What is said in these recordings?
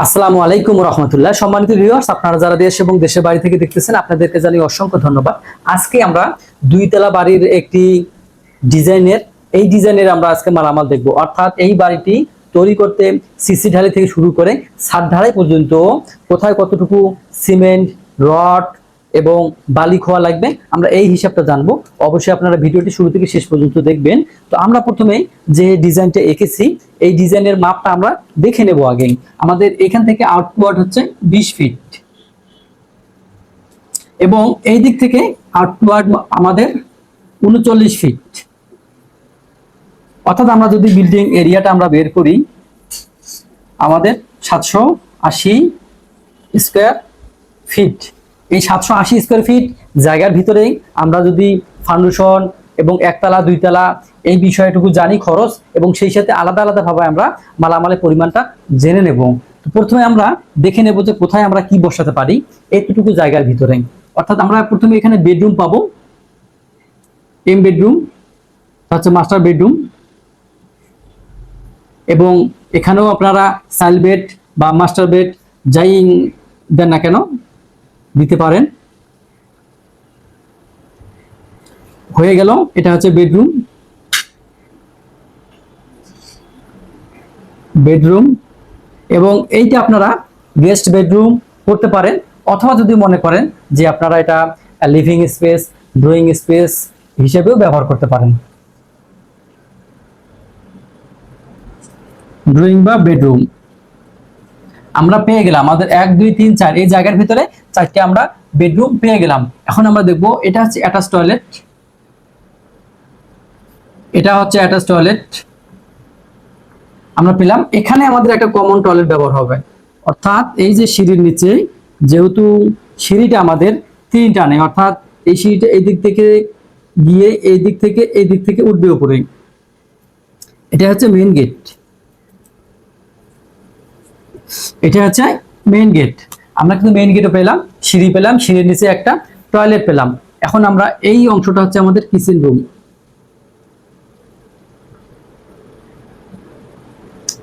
আসসালামু আলাইকুম রহমতুল্লাহ। সম্মানিত ভিউয়ার্স আপনারা যারা দেশ এবং দেশের বাড়ি থেকে দেখতেছেন, আপনাদেরকে জানিয়ে অসংখ্য ধন্যবাদ। আজকে আমরা দুই তলা বাড়ির একটি ডিজাইনের, এই ডিজাইনের আমরা আজকে মালামাল দেখব। অর্থাৎ এই বাড়িটি তৈরি করতে সিসি ঢালাই থেকে শুরু করে সাত ঢালাই পর্যন্ত, কোথায় কতটুকু সিমেন্ট, রড এবং বালি খোয়া লাগবে। আমরা এই হিসাবটা জানব। অবশ্যই আপনারা ভিডিওটি শুরু থেকে শেষ পর্যন্ত দেখবেন। তো আমরা প্রথমে যে ডিজাইনটা এঁকেছি, এই ডিজাইনের মাপটা আমরা দেখে নেব আগে। আমাদের এখান থেকে আউটওয়ার্ড হচ্ছে বিশ ফিট এবং এই দিক থেকে আউটওয়ার্ড আমাদের উনচল্লিশ ফিট অর্থাৎ আমরা যদি বিল্ডিং এরিয়াটা আমরা বের করি, আমাদের সাতশো আশি স্কোয়ার ফিট এই সাতশো আশি স্কোয়ার ফিট জায়গার ভিতরেই আমরা যদি ফাউন্ডেশন এবং একতলা, দুইতলা এই বিষয়টুকু জানি খরচ এবং সেই সাথে আলাদা আলাদাভাবে আমরা মালামালের পরিমাণটা জেনে নেব। তো প্রথমে আমরা দেখে নেব যে কোথায় আমরা কি বসাতে পারি এতটুকু জায়গার ভিতরে। অর্থাৎ আমরা প্রথমে এখানে বেডরুম পাবো। এম বেডরুম হচ্ছে মাস্টার বেডরুম এবং এখানেও আপনারা সাইল বেড বা মাস্টার বেড যাই দেন না কেন দিতে পারেন। হয়ে গেল, এটা হচ্ছে বেডরুম। বেডরুম, এবং এইটা আপনারা গেস্ট বেডরুম করতে পারেন, অথবা যদি মনে করেন যে আপনারা এটা লিভিং স্পেস, ড্রয়িং স্পেস হিসেবেও ব্যবহার করতে পারেন। ড্রয়িং বা বেডরুম। আমরা পেয়ে গেলাম। আমাদের এক, দুই, তিন, চার, এই জায়গার ভিতরে চারটে আমরা বেডরুম পেয়ে গেলাম। এখন আমরা দেখব, এটা হচ্ছে অ্যাটাচ টয়লেট এটা হচ্ছে অ্যাটাচ টয়লেট আমরা পেলাম। এখানে আমাদের একটা কমন টয়লেট ব্যবহার হবে। অর্থাৎ এই যে সিঁড়ির নিচে, যেহেতু সিঁড়িটা আমাদের তিনটা নেই, অর্থাৎ এই সিঁড়িটা এই দিক থেকে গিয়ে এই দিক থেকে, এই দিক থেকে উঠবে উপরে। এটা হচ্ছে মেইন গেট এটা হচ্ছে মেইন গেট আমরা কিন্তু মেইন গেটও পেলাম, সিঁড়ি পেলাম, সিঁড়ির নিচে একটা টয়লেট পেলাম। এখন আমরা এই অংশটা হচ্ছে আমাদের কিচেন রুম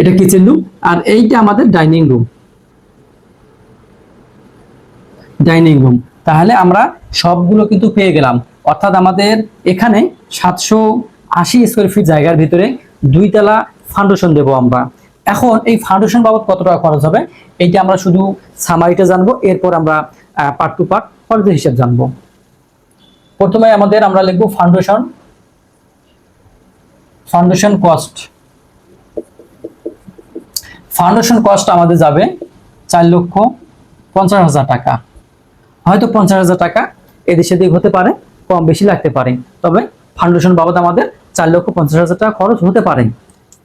এটা কিচেন রুম আর এইটা আমাদের ডাইনিং রুম ডাইনিং রুম তাহলে আমরা সবগুলো কিন্তু পেয়ে গেলাম। অর্থাৎ আমাদের এখানে সাতশো আশি স্কোয়ার ফিট জায়গার ভিতরে দুই দুইতলা ফাউন্ডেশন দেবো আমরা। এখন এই ফাউন্ডেশন বাবদ কত টাকা খরচ হবে? এইটা আমরা শুধু সামারিটা জানব, এরপর আমরা পার্ট টু পার্ট খরচের হিসাব জানব। প্রথমে আমাদের আমরা লিখব foundation foundation cost foundation cost আমাদের যাবে চার লক্ষ পঞ্চাশ হাজার টাকা। হয়তো পঞ্চাশ হাজার টাকা এদিক সেদিক হতে পারে, কম বেশি লাগতে পারে, তবে ফাউন্ডেশন বাবদ আমাদের চার লক্ষ পঞ্চাশ হাজার টাকা খরচ হতে পারে।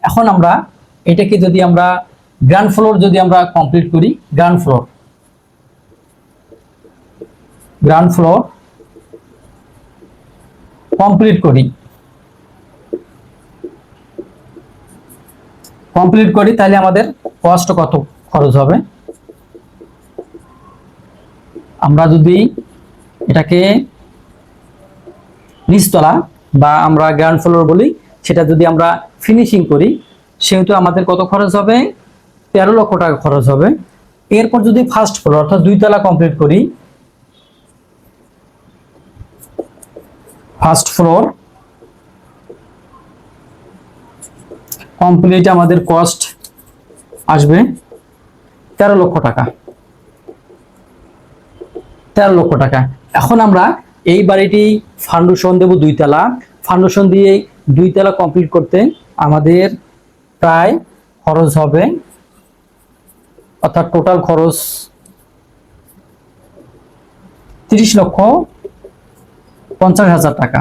এখন আমরা এটাকে যদি আমরা গ্রাউন্ড ফ্লোর যদি আমরা কমপ্লিট করি ground floor ground floor complete করি। কমপ্লিট করি, তাহলে আমাদের কষ্ট কত খরচ হবে? আমরা যদি এটাকে নিচতলা বা আমরা গ্রাউন্ড ফ্লোর বলি, সেটা যদি আমরা ফিনিশিং করি সেহেতু আমাদের কত খরচ হবে? তেরো লক্ষ টাকা খরচ হবে। এরপর যদি ফার্স্ট ফ্লোর অর্থাৎ দুই তলা কমপ্লিট করি ফার্স্ট ফ্লোর কমপ্লিট আমাদের কস্ট আসবে তেরো লক্ষ টাকা। তেরো লক্ষ টাকা। এখন আমরা এই বাড়িটি ফাউন্ডেশন দেব দুইতলা ফাউন্ডেশন দিয়ে দুই দুইতলা কমপ্লিট করতে আমাদের প্রায় খরচ হবে, অর্থাৎ টোটাল খরচ তিরিশ লক্ষ পঞ্চাশ হাজার টাকা।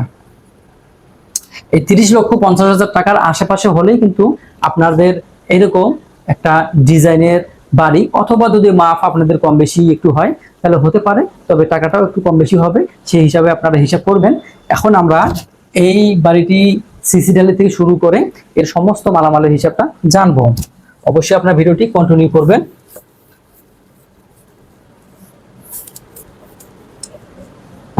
এই তিরিশ লক্ষ পঞ্চাশ হাজার টাকার আশেপাশে হলেই কিন্তু আপনাদের এরকম একটা ডিজাইনের বাড়ি, অথবা যদি মাপ আপনাদের কম বেশি একটু হয়, তাহলে হতে পারে, তবে টাকাটাও একটু কম বেশি হবে, সেই হিসাবে আপনারা হিসাব করবেন। এখন আমরা এই বাড়িটি সিসি ঢালি থেকে শুরু করে এর সমস্ত মালামালের হিসাবটা জানব। অবশ্যই আপনার ভিডিওটি কন্টিনিউ করবেন।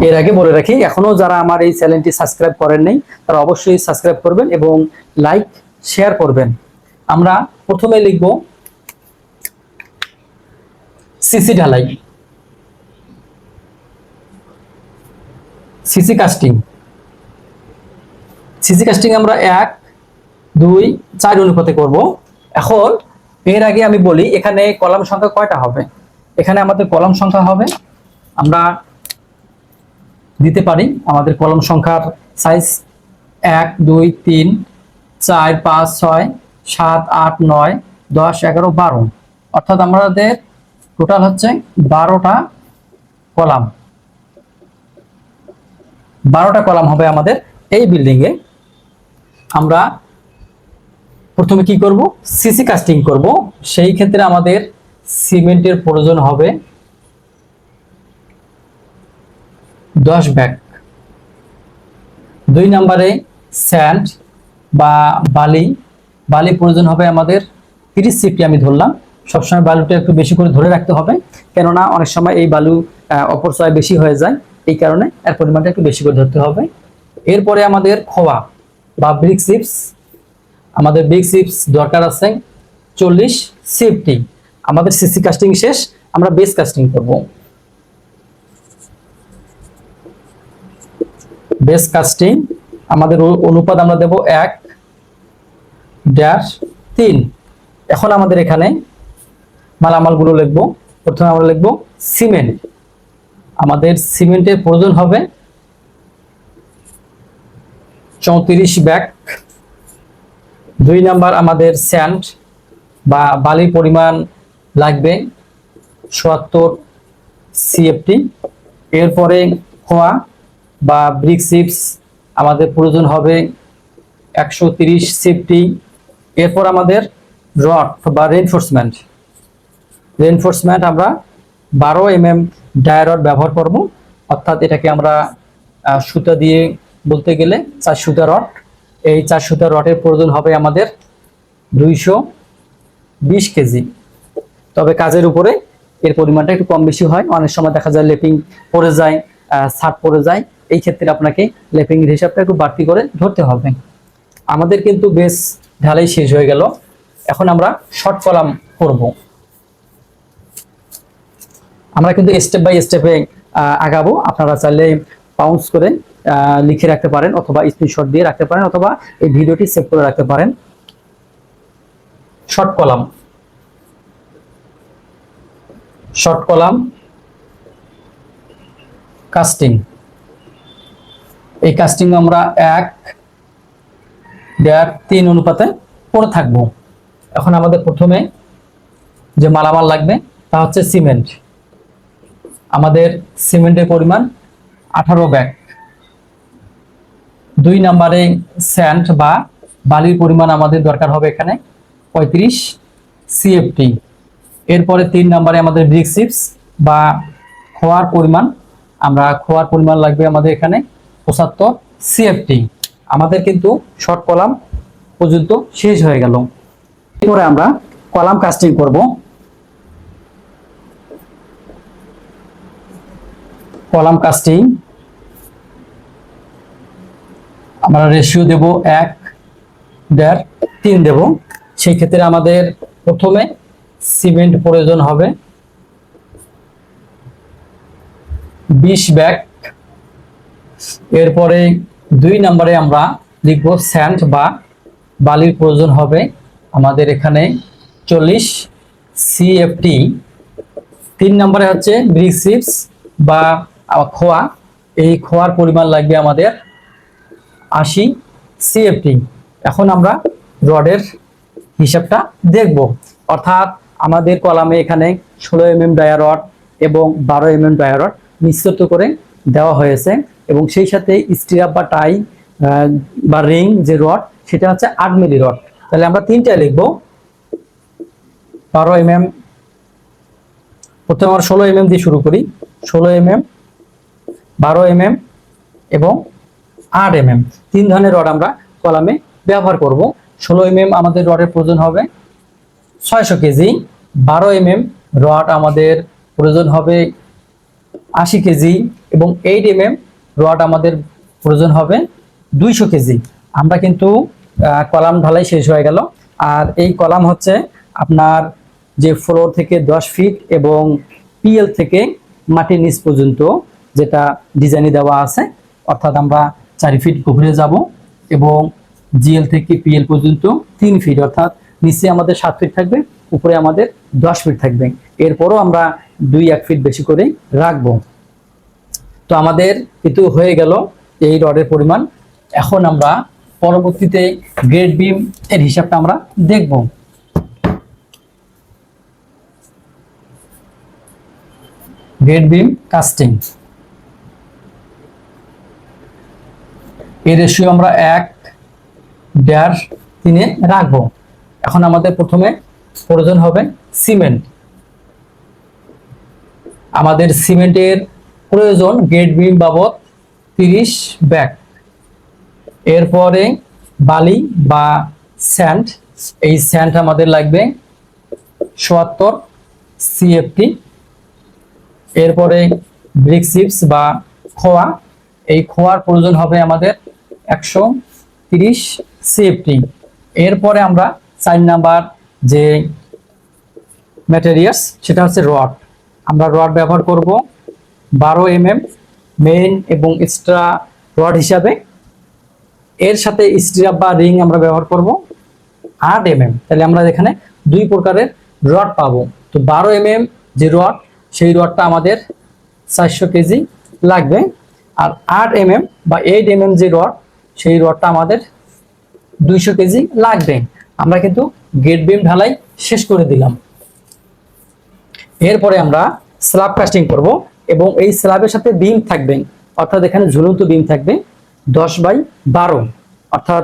এর আগে বলে রাখি, এখনও যারা আমার এই চ্যানেলটি সাবস্ক্রাইব করেন নাই, তারা অবশ্যই সাবস্ক্রাইব করবেন এবং লাইক শেয়ার করবেন। আমরা প্রথমে লিখব সিসি ঢালাই। সিসি কাস্টিং সিসি কাস্টিং আমরা এক, দুই, চার অনুপাতে করব। এখন, এর আগে আমি বলি, এখানে কলাম সংখ্যা কয়টা হবে? এখানে আমাদের কলাম সংখ্যা হবে, আমরা দিতে পারি আমাদের কলম সংখ্যার সাইজ এক, দুই, তিন, চার, পাঁচ, ছয়, সাত, আট, নয়, দশ, এগারো, বারো। অর্থাৎ আমাদের টোটাল হচ্ছে বারোটা কলাম। বারোটা কলাম হবে আমাদের এই বিল্ডিং এ। আমরা প্রথমে কি করব? সিসি কাস্টিং করব। সেই ক্ষেত্রে আমাদের সিমেন্টের প্রয়োজন হবে দশ ব্যাগ। দুই নম্বরে স্যান্ড বা বালি। বালি প্রয়োজন হবে আমাদের তিরিশ সিফটি আমি ধরলাম। সবসময় বালুটা একটু বেশি করে ধরে রাখতে হবে কেননা অনেক সময় এই বালু আহ, অপচয় বেশি হয়ে যায়। এই কারণে এর পরিমাণটা একটু বেশি করে ধরতে হবে। এরপরে আমাদের খোয়া। বা ব্রিক চিপস আমাদের ব্রিক চিপস দরকার আছে চল্লিশ সিফটি আমাদের সিসি কাস্টিং শেষ, আমরা বেস কাস্টিং করব। বেস কাস্টিং আমাদের অনুপাত আমরা দেব এক ড্যাশ তিন। এখন আমাদের এখানে মালামালগুলো লিখব। প্রথমে আমরা লিখব সিমেন্ট আমাদের সিমেন্টের প্রয়োজন হবে চৌত্রিশ ব্যাগ। দুই নাম্বার আমাদের স্যান্ড বা বালির পরিমাণ লাগবে সোয়াত্তর সিএফটি। এরপরে খোয়া বা ব্রিক চিপস আমাদের প্রয়োজন হবে একশো তিরিশ সিএফটি। এরপর আমাদের রড বা রেনফোর্সমেন্ট রেনফোর্সমেন্ট আমরা বারো এম এম ডায়ারড ব্যবহার করব। অর্থাৎ এটাকে আমরা সুতা দিয়ে বলতে গেলে চার সুতা রড। এই চার সুতা রডের প্রয়োজন হবে আমাদের দুইশো বিশ কেজি। তবে কাজের উপরে এর পরিমাণটা একটু কম বেশি হয়। অনেক সময় দেখা যায় লেপিং পড়ে যায় ছাট পড়ে যায়। এই ক্ষেত্রে আপনাকে লেপিং এর হিসাবটা একটু বাড়তি করে ধরতে হবে। আমাদের কিন্তু বেশ ঢালাই শেষ হয়ে গেল। এখন আমরা শর্ট কলাম করব। আমরা কিন্তু স্টেপ বাই স্টেপে আগাবো। আপনারা চাইলে পাউন্স করে লিখে রাখতে পারেন অথবা স্ক্রিনশট দিয়ে রাখতে পারেন অথবা এই ভিডিওটি সেভ করে রাখতে পারেন। Short column short column casting এই কাস্টিং আমরা এক, দেড়, তিন অনুপাতে করে থাকব। এখন আমাদের প্রথমে যে মালামাল লাগবে তা হচ্ছে সিমেন্ট আমাদের সিমেন্টের পরিমাণ আঠারো ব্যাগ। দুই নম্বরে স্যান্ড বা বালির পরিমাণ আমাদের দরকার হবে এখানে পঁয়ত্রিশ সিএফটি। এরপরে তিন নম্বরে আমাদের ব্রিক চিপস বা খোয়ার পরিমাণ, আমরা খোয়ার পরিমাণ লাগবে আমাদের এখানে পঁচাত্তর সিএফটি। আমাদের কিন্তু শর্ট কলাম পর্যন্ত শেষ হয়ে গেল। এরপরে আমরা কলাম কাস্টিং করব। কলাম কাস্টিং আমরা রেশিও দেব এক, দেড়, তিন দেব। সেই ক্ষেত্রে আমাদের প্রথমে সিমেন্ট প্রয়োজন হবে বিশ ব্যাগ। এরপরে দুই নম্বরে আমরা লিখব স্যান্ড বা বালির প্রয়োজন হবে। আমাদের এখানে চল্লিশ সিএফটি তিন নম্বরে হচ্ছে ব্রিক চিপস বা খোয়া। এই খোয়ার পরিমাণ লাগবে আমাদের আশি সিএফটি এখন আমরা রডের হিসাবটা দেখব। অর্থাৎ আমাদের কলামে এখানে ষোলো এম এম ডায়া রড এবং বারো এম এম ডায়া রড মিশ্রিত করে দেওয়া হয়েছে এবং সেই সাথে স্টিরাপ বা টাই বা রিং যে রড, সেটা হচ্ছে আট মিলি রড। তাহলে আমরা তিনটায় লিখব। বারো এম এম প্রথমে আমরা ষোলো এম দিয়ে শুরু করি। ষোলো এম এম বারো এম এম এবং আট এম এম তিন ধরনের রড আমরা কলামে ব্যবহার করব। ষোলো এম এম আমাদের রডের প্রয়োজন হবে ছয়শো কেজি। বারো এম এম রড আমাদের প্রয়োজন হবে আশি কেজি এবং এইট এম এম রড আমাদের প্রয়োজন হবে দুইশো কেজি। আমরা কিন্তু কলাম ঢালাই শেষ হয়ে গেল। আর এই কলাম হচ্ছে আপনার যে ফ্লোর থেকে দশ ফিট এবং পিএল থেকে মাটির নিচ পর্যন্ত যেটা ডিজাইনে দেওয়া আছে। অর্থাৎ আমরা চারি ফিট গভীরে যাব এবং জিএল থেকে পিএল পর্যন্ত তিন ফিট অর্থাৎ নিচে আমাদের সাত ফিট থাকবে, উপরে আমাদের দশ ফিট থাকবে। এরপরও আমরা দুই এক ফিট বেশি করে রাখব। তো আমাদের কিন্তু হয়ে গেল এই রডের পরিমাণ। এখন আমরা পরবর্তীতে গ্রেড বিম এর হিসাবটা আমরা দেখব। গ্রেড বিম কাস্টিং এর রেশিও আমরা এক, দেড়, তিনে রাখব। এখন আমাদের প্রথমে প্রয়োজন হবে সিমেন্ট আমাদের সিমেন্টের প্রয়োজন গেট বিম বাবদ তিরিশ ব্যাগ এরপরে বালি বা স্যান্ড এই স্যান্ড আমাদের লাগবে চুয়াত্তর সিএফটি এরপরে ব্রিক চিপস বা খোয়া, এই খোয়ার প্রয়োজন হবে আমাদের একশো তিরিশ সিএফটি। এরপরে আমরা চার নাম্বার যে ম্যাটেরিয়ালস সেটা হচ্ছে রড আমরা রড ব্যবহার করব বারো এম এম মেইন এবং এক্সট্রা রড হিসাবে। এর সাথে স্ট্রাপ বা রিং আমরা ব্যবহার করব আট এম এম তাহলে আমরা এখানে দুই প্রকারের রড পাবো। তো বারো এম এম যে রড সেই রডটা আমাদের চারশো কেজি লাগবে। আর আট এম বা এইট এম এম যে রড সেই রডটা আমাদের দুইশো কেজি লাগবে। আমরা কিন্তু গেট বিম ঢালাই শেষ করে দিলাম। এরপরে আমরা স্ল্যাব কাস্টিং করব এবং এই স্ল্যাবের সাথে বিম থাকবে। অর্থাৎ এখানে ঝুলন্ত বিম থাকবে দশ বাই বারো। অর্থাৎ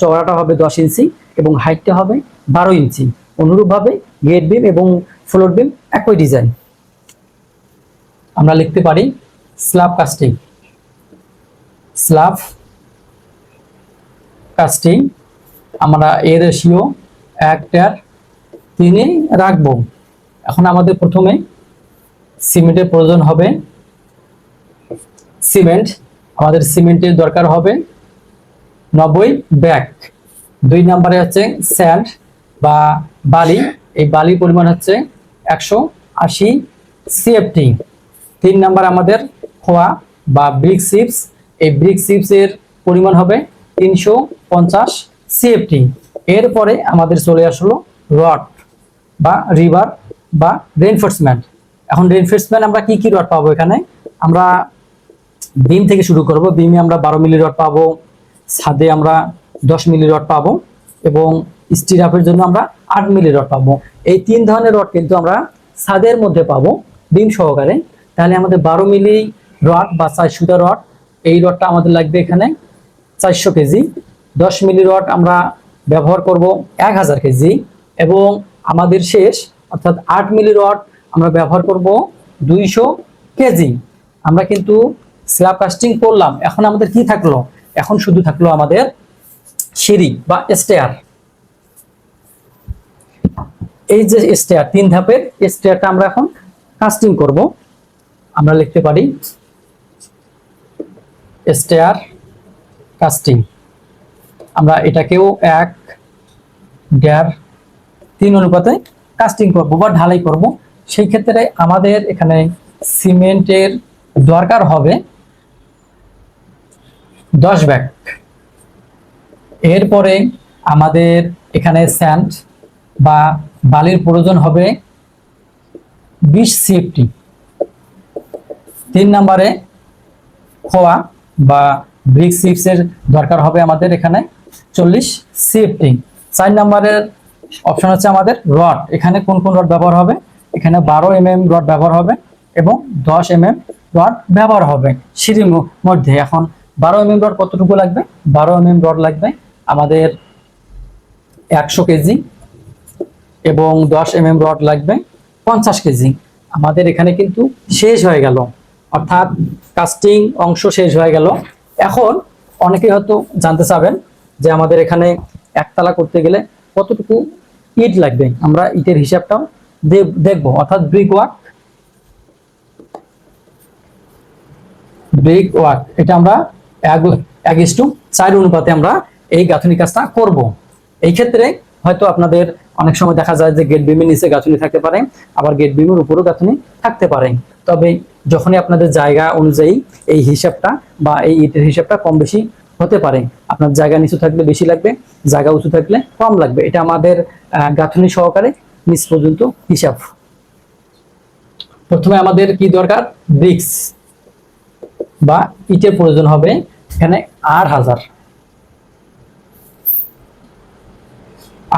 চওড়াটা হবে দশ ইঞ্চি এবং হাইটটা হবে বারো ইঞ্চি। অনুরূপভাবে গেট বিম এবং ফ্লোর বিম একই ডিজাইন আমরা লিখতে পারি স্ল্যাব কাস্টিং স্ল্যাব কাস্টিং আমরা এর রেশিও একটার তিনে রাখব। এখন আমাদের প্রথমে সিমেন্টের প্রয়োজন হবে। সিমেন্ট, আমাদের সিমেন্টের দরকার হবে নব্বই ব্যাগ। দুই নম্বরে হচ্ছে স্যান্ড বা বালি। এই বালির পরিমাণ হচ্ছে একশো আশি সিএফটি। তিন নাম্বার আমাদের খোয়া বা ব্রিক চিপস। এই ব্রিক চিপসের পরিমাণ হবে তিনশো পঞ্চাশ সিএফটি এরপরে আমাদের চলে আসলো রড বা রিভার বা রেনফোর্সমেন্ট এখন রেনফোর্সমেন্ট আমরা কি কি রড পাবো এখানে? আমরা বিম থেকে শুরু করব। বিমে আমরা বারো মিলি রড পাবো, ছাদে আমরা দশ মিলি রড পাবো এবং স্টিরাপের জন্য আমরা আট মিলি রড পাবো। এই তিন ধরনের রড কিন্তু আমরা ছাদের মধ্যে পাবো বিম সহকারে। তাহলে আমাদের বারো মিলি রড বা চারশোটা রড এই রডটা আমাদের লাগবে এখানে। চারশো কেজি, দশ মিলি রড আমরা ব্যবহার করব এক হাজার কেজি এবং আমাদের শেষ, অর্থাৎ আট মিলি রড আমরা ব্যবহার করব দুইশো কেজি। আমরা কিন্তু স্ল্যাব কাস্টিং করলাম। এখন আমাদের কি থাকল? এখন শুধু থাকল আমাদের সিঁড়ি বা স্টেয়ার এই যে স্টেয়ার তিন ধাপের স্টেয়ারটা আমরা এখন কাস্টিং করব। আমরা লিখতে পারি স্টেয়ার কাস্টিং আমরা এটাকেও এক, দেড়, তিন অনুপাতে কাস্টিং করব বা ঢালাই করব। সেই ক্ষেত্রে আমাদের এখানে সিমেন্টের দরকার হবে দশ ব্যাগ। এরপরে আমাদের এখানে স্যান্ড বা বালির প্রয়োজন হবে বিশ সিএফটি তিন নম্বরে খোয়া বা ব্রিক চিপসের দরকার হবে আমাদের এখানে চল্লিশ সিফটিং চার নম্বরের অপশন হচ্ছে আমাদের রড এখানে কোন কোন রড ব্যবহার হবে? এখানে বারো এম এম রড ব্যবহার হবে এবং দশ এম এম রড ব্যবহার হবে সিঁড়ির মধ্যে। এখন বারো এম এম রড কতটুকু লাগবে? বারো এম এম রড লাগবে আমাদের একশো কেজি এবং দশ এম এম রড লাগবে পঞ্চাশ কেজি। আমাদের এখানে কিন্তু শেষ হয়ে গেল। অর্থাৎ কাস্টিং অংশ শেষ হয়ে গেল। এখন অনেকে হয়তো জানতে চাবেন যে আমাদের এখানে একতলা করতে গেলে কতটুকু ইট লাগবে? আমরা ইটের হিসাবটাও দেখব। অর্থাৎ ব্রিক ওয়ার্ক ব্রিক ওয়ার্ক এটা আমরা এক এক ইস্টু চার অনুপাতে আমরা এই গাঁথনি কাজটা করব। এই ক্ষেত্রে হয়তো আপনাদের অনেক সময় দেখা যায় যে গেট বিমের নিচে গাঁথুনি থাকতে পারে, আবার গেট বিমের উপরও গাঁথুনি থাকতে পারে। তবে যখনই আপনাদের জায়গা অনুযায়ী এই হিসাবটা বা এই ইটের হিসাবটা কম বেশি হতে পারে, আপনার জায়গা নিচু থাকলে বেশি লাগবে, জায়গা উঁচু থাকলে কম লাগবে। এটা আমাদের গাঁথুনি সহকারে নিচ পর্যন্ত হিসাব। প্রথমে আমাদের কি দরকার? ব্রিক্স বা ইটের প্রয়োজন হবে এখানে আট হাজার।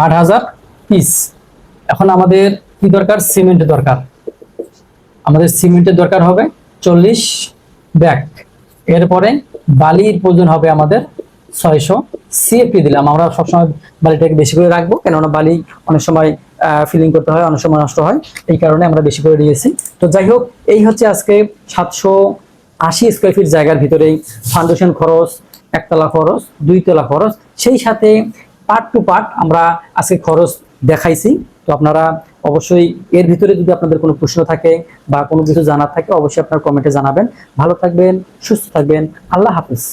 আট হাজার পিস। এখন আমাদের কি দরকার? সিমেন্ট দরকার। আমাদের সিমেন্টের দরকার হবে চল্লিশ ব্যাগ। এরপরে বালির প্রয়োজন হবে আমাদের ছয়শো সিএফটি দিলাম। আমরা সবসময় বালিটাকে বেশি করে রাখব, কেননা বালি অনেক সময় ফিলিং করতে হয়, অনেক সময় নষ্ট হয়, এই কারণে আমরা বেশি করে দিয়েছি। তো যাই হোক, এই হচ্ছে আজকে সাতশো আশি স্কোয়ার ফিট জায়গার ভিতরে ফাউন্ডেশন খরচ, একতলা খরচ, দুইতলা খরচ। সেই সাথে পার্ট টু পার্ট আমরা আজকে খরচ দেখাইছি। তো আপনারা অবশ্যই এর ভিতরে যদি আপনাদের কোনো প্রশ্ন থাকে বা কোনো কিছু জানার থাকে, অবশ্যই আপনার কমেন্টে জানাবেন। ভালো থাকবেন, সুস্থ থাকবেন। আল্লাহ হাফিজ।